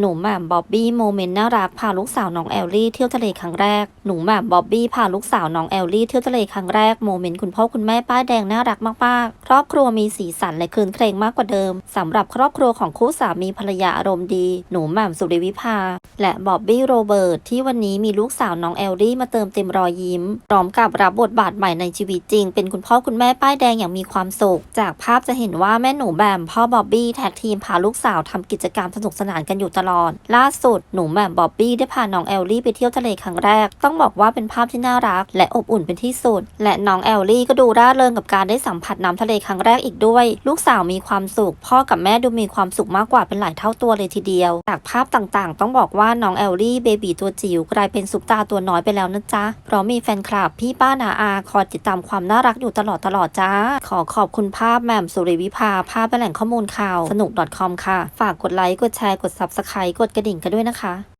หนูแหม่มบ๊อบบี้โมเมนต์น่ารักพาลูกสาวน้องแอลลี่เที่ยวทะเลครั้งแรกหนูแหม่มบ๊อบบี้พาลูกสาวน้องแอลลี่เที่ยวทะเลครั้งแรกโมเมนต์คุณพ่อคุณแม่ป้ายแดงน่ารักมากๆ ครอบครัวมีสีสันและคืนเครงมากกว่าเดิมสำหรับครอบครัวของคู่สามีภรรยาอารมณ์ดี หนูแหม่มสุริวิภา และบ๊อบบี้โรเบิร์ตที่วันนี้มีลูกสาวน้องแอลลี่มาเติมเต็มรอยยิ้มพร้อมกับรับบทบาทใหม่ในชีวิตจริง เป็นคุณพ่อคุณแม่ป้ายแดงอย่างมีความสุขจากภาพจะเห็นว่าแม่หนูแบมพ่อบ๊อบบี้แท็กทีมพาลูกสาวทำกิจกรรมสนุกสนานกันอยู่ตลอดล่าสุดหนูแหม่มบ๊อบบี้ได้พาน้องแอลลี่ไปเที่ยวทะเลครั้งแรก ต้องบอกว่าเป็นภาพที่น่ารัก และอบอุ่นเป็นที่สุด และน้องแอลลี่ก็ดูร่าเริงกับการได้สัมผัสน้ำทะเลครั้งแรกอีกด้วย ลูกสาวมีความสุข พ่อกับแม่ดูมีความสุขมากกว่าเป็นหลายเท่าตัวเลยทีเดียว จากภาพต่างๆ ต้องบอกว่าน้องแอลลี่เบบีตัวจิ๋วกลายเป็นซุปตาตัวน้อยไปแล้วนะจ๊ะ เพราะมีแฟนคลับพี่ป้านาอาคอยติดตามความน่ารักอยู่ตลอดตลอดจ้า ขอขอบคุณภาพแหม่มสุริวิภาภาพเป็นแหล่งข้อมูลข่าวสนุก .com ค่ะ ฝากกดไลค์ กดแชร์ กด subscribe กดกระดิ่งกันด้วยนะคะ